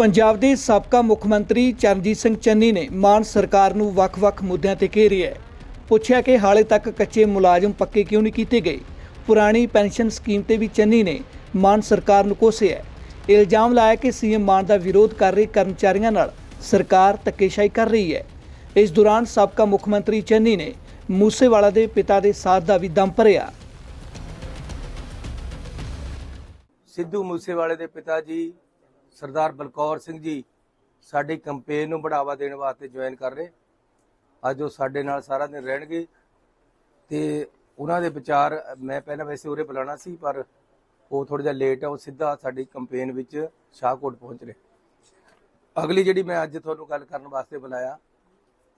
ਪੰਜਾਬ ਦੇ ਸਾਬਕਾ ਮੁੱਖ ਮੰਤਰੀ ਚਰਨਜੀਤ ਸਿੰਘ ਚੰਨੀ ਨੇ ਮਾਨ ਸਰਕਾਰ ਨੂੰ ਵੱਖ-ਵੱਖ ਮੁੱਦਿਆਂ ਤੇ ਘੇਰਿਆ ਹੈ। ਪੁੱਛਿਆ ਕਿ ਹਾਲੇ ਤੱਕ ਕੱਚੇ ਮੁਲਾਜ਼ਮ ਪੱਕੇ ਕਿਉਂ ਨਹੀਂ ਕੀਤੇ ਗਏ? ਪੁਰਾਣੀ ਪੈਨਸ਼ਨ ਸਕੀਮ ਤੇ ਵੀ ਚੰਨੀ ਨੇ ਮਾਨ ਸਰਕਾਰ ਨੂੰ ਕੋਸਿਆ ਇਲਜ਼ਾਮ ਲਾਇਆ ਕਿ ਸੀਐਮ ਮਾਨ ਦਾ ਵਿਰੋਧ ਕਰ ਰਹੇ ਕਰਮਚਾਰੀਆਂ ਨਾਲ ਸਰਕਾਰ ਧੱਕੇਸ਼ਾਹੀ ਕਰ ਰਹੀ ਹੈ। ਇਸ ਦੌਰਾਨ ਸਾਬਕਾ ਮੁੱਖ ਮੰਤਰੀ ਚੰਨੀ ਨੇ ਮੂਸੇਵਾਲਾ ਦੇ ਪਿਤਾ ਦੇ ਸਾਥ ਦਾ ਵੀ ਦਮ ਭਰਿਆ। ਸਿੱਧੂ ਮੂਸੇਵਾਲੇ ਦੇ ਪਿਤਾ ਜੀ ਸਰਦਾਰ ਬਲਕੌਰ ਸਿੰਘ ਜੀ ਸਾਡੀ ਕੰਪੇਨ ਨੂੰ ਬੜਾਵਾ ਦੇਣ ਵਾਸਤੇ ਜੁਆਇਨ ਕਰ ਰਹੇ। ਅੱਜ ਉਹ ਸਾਡੇ ਨਾਲ ਸਾਰਾ ਦਿਨ ਰਹਿਣਗੇ। ਤੇ ਉਹਨਾਂ ਦੇ ਵਿਚਾਰ, ਮੈਂ ਪਹਿਲਾਂ ਵੈਸੇ ਉਰੇ ਬੁਲਾਣਾ ਸੀ, ਪਰ ਉਹ ਥੋੜਾ ਜਿਹਾ ਲੇਟ ਆ, ਉਹ ਸਿੱਧਾ ਸਾਡੀ ਕੰਪੇਨ ਵਿੱਚ ਸ਼ਾਹਕੋਟ ਪਹੁੰਚ ਰਹੇ। ਅਗਲੀ ਜਿਹੜੀ ਮੈਂ ਅੱਜ ਤੁਹਾਨੂੰ ਗੱਲ ਕਰਨ ਵਾਸਤੇ ਬੁਲਾਇਆ,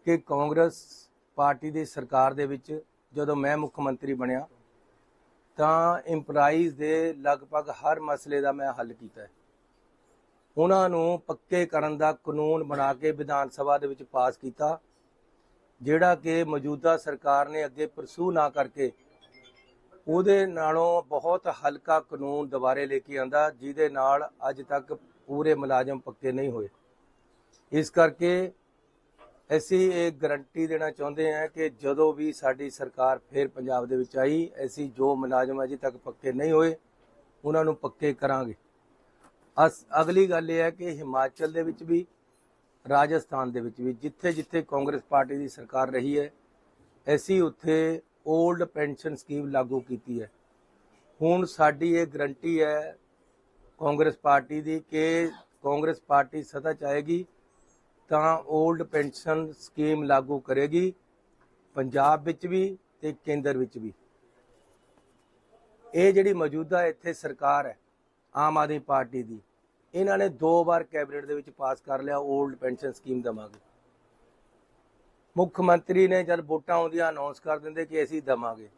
ਕਿ ਕਾਂਗਰਸ ਪਾਰਟੀ ਦੀ ਸਰਕਾਰ ਦੇ ਵਿੱਚ ਜਦੋਂ ਮੈਂ ਮੁੱਖ ਮੰਤਰੀ ਬਣਿਆ, ਤਾਂ ਇੰਪਲਾਈਜ਼ ਦੇ ਲਗਭਗ ਹਰ ਮਸਲੇ ਦਾ ਮੈਂ ਹੱਲ ਕੀਤਾ ਹੈ। ਉਹਨਾਂ ਨੂੰ ਪੱਕੇ ਕਰਨ ਦਾ ਕਾਨੂੰਨ ਬਣਾ ਕੇ ਵਿਧਾਨ ਸਭਾ ਦੇ ਵਿੱਚ ਪਾਸ ਕੀਤਾ, ਜਿਹੜਾ ਕਿ ਮੌਜੂਦਾ ਸਰਕਾਰ ਨੇ ਅੱਗੇ ਪਰਸੂ ਨਾ ਕਰਕੇ ਉਹਦੇ ਨਾਲੋਂ ਬਹੁਤ ਹਲਕਾ ਕਾਨੂੰਨ ਦੁਬਾਰੇ ਲੈ ਕੇ ਆਂਦਾ, ਜਿਹਦੇ ਨਾਲ ਅੱਜ ਤੱਕ ਪੂਰੇ ਮੁਲਾਜ਼ਮ ਪੱਕੇ ਨਹੀਂ ਹੋਏ। ਇਸ ਕਰਕੇ ਅਸੀਂ ਇਹ ਗਰੰਟੀ ਦੇਣਾ ਚਾਹੁੰਦੇ ਹਾਂ ਕਿ ਜਦੋਂ ਵੀ ਸਾਡੀ ਸਰਕਾਰ ਫੇਰ ਪੰਜਾਬ ਦੇ ਵਿੱਚ ਆਈ, ਅਸੀਂ ਜੋ ਮੁਲਾਜ਼ਮ ਅਜੇ ਤੱਕ ਪੱਕੇ ਨਹੀਂ ਹੋਏ, ਉਹਨਾਂ ਨੂੰ ਪੱਕੇ ਕਰਾਂਗੇ। ਅਗਲੀ ਗੱਲ ਇਹ ਹੈ ਕਿ ਹਿਮਾਚਲ ਦੇ ਵਿੱਚ ਵੀ, ਰਾਜਸਥਾਨ ਦੇ ਵਿੱਚ ਵੀ ਜਿੱਥੇ ਜਿੱਥੇ ਕਾਂਗਰਸ ਪਾਰਟੀ ਦੀ ਸਰਕਾਰ ਰਹੀ ਹੈ, ਅਸੀਂ ਉੱਥੇ 올ਡ ਪੈਨਸ਼ਨ ਸਕੀਮ ਲਾਗੂ ਕੀਤੀ ਹੈ। ਹੁਣ ਸਾਡੀ ਇਹ ਗਰੰਟੀ ਹੈ ਕਾਂਗਰਸ ਪਾਰਟੀ ਦੀ ਕਿ ਕਾਂਗਰਸ ਪਾਰਟੀ ਸਦਾ ਚਾਹੇਗੀ, ਤਾਂ 올ਡ ਪੈਨਸ਼ਨ ਸਕੀਮ ਲਾਗੂ ਕਰੇਗੀ, ਪੰਜਾਬ ਵਿੱਚ ਵੀ ਤੇ ਕੇਂਦਰ ਵਿੱਚ ਵੀ। ਇਹ ਜਿਹੜੀ ਮੌਜੂਦਾ ਇੱਥੇ ਸਰਕਾਰ ਹੈ ਆਮ ਆਦਮੀ ਪਾਰਟੀ ਦੀ। ਇਹਨਾਂ ਨੇ ਦੋ ਵਾਰ ਕੈਬਨਿਟ ਦੇ ਵਿੱਚ ਪਾਸ ਕਰ ਲਿਆ 올ਡ ਪੈਨਸ਼ਨ ਸਕੀਮ ਦਵਾਂਗੇ। ਮੁੱਖ ਮੰਤਰੀ ਨੇ ਜਦ ਵੋਟਾਂ ਆਉਂਦੀਆਂ ਅਨਾਉਂਸ ਕਰ ਦਿੰਦੇ ਕਿ ਅਸੀਂ ਦਵਾਂਗੇ।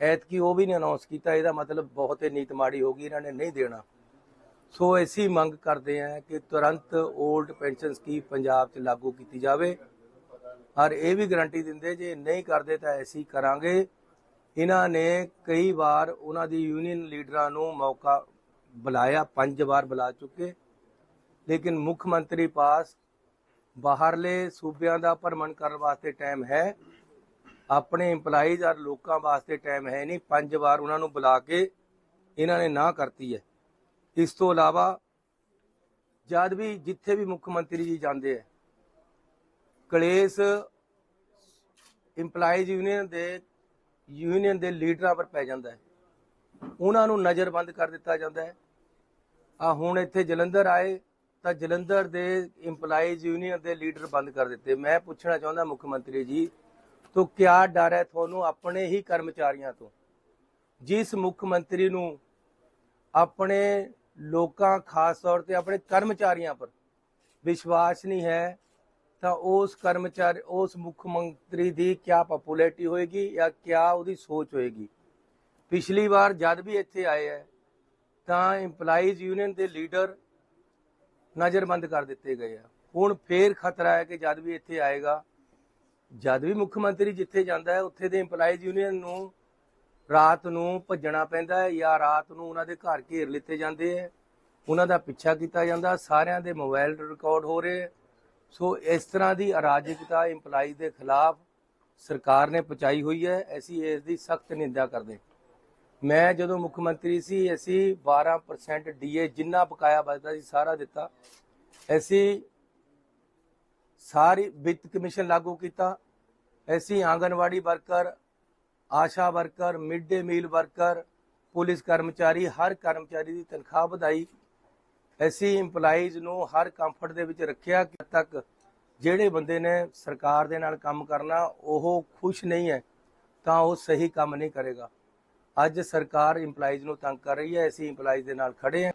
ਐਤਕੀ ਉਹ ਵੀ ਨਹੀਂ ਅਨਾਉਂਸ ਕੀਤਾ, ਇਹਦਾ ਮਤਲਬ ਬਹੁਤ ਹੀ ਨੀਤ ਮਾੜੀ ਹੋ ਗਈ, ਇਹਨਾਂ ਨੇ ਨਹੀਂ ਦੇਣਾ। ਸੋ ਅਸੀਂ ਮੰਗ ਕਰਦੇ ਹਾਂ ਕਿ ਤੁਰੰਤ 올ਡ ਪੈਨਸ਼ਨ ਸਕੀਮ ਪੰਜਾਬ 'ਚ ਲਾਗੂ ਕੀਤੀ ਜਾਵੇ। ਔਰ ਇਹ ਵੀ ਗਾਰੰਟੀ ਦਿੰਦੇ, ਜੇ ਨਹੀਂ ਕਰਦੇ ਤਾਂ ਅਸੀਂ ਕਰਾਂਗੇ। ਇਹਨਾਂ ਨੇ ਕਈ ਵਾਰ ਉਹਨਾਂ ਦੀ ਯੂਨੀਅਨ ਲੀਡਰਾਂ ਨੂੰ ਮੌਕਾ ਬੁਲਾਇਆ, ਪੰਜ ਵਾਰ ਬੁਲਾ ਚੁੱਕੇ। ਲੇਕਿਨ ਮੁੱਖ ਮੰਤਰੀ ਪਾਸ ਬਾਹਰਲੇ ਸੂਬਿਆਂ ਦਾ ਭਰਮਣ ਕਰਨ ਵਾਸਤੇ ਟਾਈਮ ਹੈ। ਆਪਣੇ EMPLOYEES ਔਰ ਲੋਕਾਂ ਵਾਸਤੇ ਟਾਈਮ ਹੈ ਨਹੀਂ। ਪੰਜ ਵਾਰ ਉਹਨਾਂ ਨੂੰ ਬੁਲਾ ਕੇ ਇਹਨਾਂ ਨੇ ਨਾ ਕਰਤੀ ਹੈ। ਇਸ ਤੋਂ ਇਲਾਵਾ ਜਦ ਵੀ ਜਿੱਥੇ ਵੀ ਮੁੱਖ ਮੰਤਰੀ ਜੀ ਜਾਂਦੇ ਹੈ, ਕਲੇਸ਼ EMPLOYEES ਯੂਨੀਅਨ ਦੇ ਯੂਨੀਅਨ ਦੇ ਲੀਡਰਾਂ ਪਰ ਪੈ ਜਾਂਦਾ ਹੈ। ਉਹਨਾਂ ਨੂੰ ਨਜ਼ਰਬੰਦ ਕਰ ਦਿੱਤਾ ਜਾਂਦਾ ਹੈ। ਆ ਹੁਣ ਇੱਥੇ ਜਲੰਧਰ ਆਏ ਤਾਂ ਜਲੰਧਰ ਦੇ EMPLOYEES ਯੂਨੀਅਨ ਦੇ ਲੀਡਰ ਬੰਦ ਕਰ ਦਿੱਤੇ। ਮੈਂ ਪੁੱਛਣਾ ਚਾਹੁੰਦਾ ਮੁੱਖ ਮੰਤਰੀ ਜੀ, ਤੋਂ ਕਿਆ ਡਰ ਹੈ ਤੁਹਾਨੂੰ ਆਪਣੇ ਹੀ ਕਰਮਚਾਰੀਆਂ ਤੋਂ? ਜਿਸ ਮੁੱਖ ਮੰਤਰੀ ਨੂੰ ਆਪਣੇ ਲੋਕਾਂ, ਖਾਸ ਤੌਰ ਤੇ ਆਪਣੇ ਕਰਮਚਾਰੀਆਂ ਪਰ ਵਿਸ਼ਵਾਸ ਨਹੀਂ ਹੈ, ਤਾਂ ਉਸ ਕਰਮਚਾਰੀ, ਉਸ ਮੁੱਖ ਮੰਤਰੀ ਦੀ ਕਿਆ ਪਪੂਲੈਰਿਟੀ ਹੋਏਗੀ ਜਾਂ ਕਿਆ ਉਹਦੀ ਸੋਚ ਹੋਏਗੀ? ਪਿਛਲੀ ਵਾਰ ਜਦ ਵੀ ਇੱਥੇ ਆਏ ਹੈ ਤਾਂ EMPLOYEES ਯੂਨੀਅਨ ਦੇ ਲੀਡਰ ਨਜ਼ਰਬੰਦ ਕਰ ਦਿੱਤੇ ਗਏ ਆ। ਹੁਣ ਫੇਰ ਖਤਰਾ ਹੈ ਕਿ ਜਦ ਵੀ ਇੱਥੇ ਆਏਗਾ, ਜਦ ਵੀ ਮੁੱਖ ਮੰਤਰੀ ਜਿੱਥੇ ਜਾਂਦਾ ਹੈ, ਉੱਥੇ ਦੇ EMPLOYEES ਯੂਨੀਅਨ ਨੂੰ ਰਾਤ ਨੂੰ ਭੱਜਣਾ ਪੈਂਦਾ ਹੈ ਜਾਂ ਰਾਤ ਨੂੰ ਉਹਨਾਂ ਦੇ ਘਰ ਘੇਰ ਲਿੱਤੇ ਜਾਂਦੇ ਹੈ ਉਹਨਾਂ ਦਾ ਪਿੱਛਾ ਕੀਤਾ ਜਾਂਦਾ, ਸਾਰਿਆਂ ਦੇ ਮੋਬਾਈਲ ਰਿਕਾਰਡ ਹੋ ਰਹੇ ਹੈ। ਸੋ ਇਸ ਤਰ੍ਹਾਂ ਦੀ ਅਰਾਜਕਤਾ EMPLOYEES ਦੇ ਖਿਲਾਫ ਸਰਕਾਰ ਨੇ ਪਹੁੰਚਾਈ ਹੋਈ ਹੈ। ਅਸੀਂ ਇਸ ਦੀ ਸਖਤ ਨਿੰਦਾ ਕਰਦੇ ਮੈਂ ਜਦੋਂ ਮੁੱਖ ਮੰਤਰੀ ਸੀ, ਅਸੀਂ 12% ਡੀਏ ਜਿੰਨਾ ਬਕਾਇਆ ਬਚਦਾ ਸੀ ਸਾਰਾ ਦਿੱਤਾ। ਅਸੀਂ ਸਾਰੀ ਵਿੱਤ ਕਮਿਸ਼ਨ ਲਾਗੂ ਕੀਤਾ। ਅਸੀਂ anganwadi worker, ASHA worker, mid day meal worker, police ਕਰਮਚਾਰੀ, ਹਰ ਕਰਮਚਾਰੀ ਦੀ ਤਨਖਾਹ ਵਧਾਈ। ਅਸੀਂ EMPLOYEES ਨੂੰ ਹਰ ਕੰਫਰਟ ਦੇ ਵਿੱਚ ਰੱਖਿਆ ਕਿ ਤੱਕ ਜਿਹੜੇ ਬੰਦੇ ਨੇ ਸਰਕਾਰ ਦੇ ਨਾਲ ਕੰਮ ਕਰਨਾ, ਉਹ ਖੁਸ਼ ਨਹੀਂ ਹੈ, ਤਾਂ ਉਹ ਸਹੀ ਕੰਮ ਨਹੀਂ ਕਰੇਗਾ। ਅੱਜ ਸਰਕਾਰ EMPLOYEES ਨੂੰ ਤੰਗ ਕਰ ਰਹੀ ਹੈ ਅਸੀਂ EMPLOYEES ਦੇ ਨਾਲ ਖੜੇ ਹਾਂ।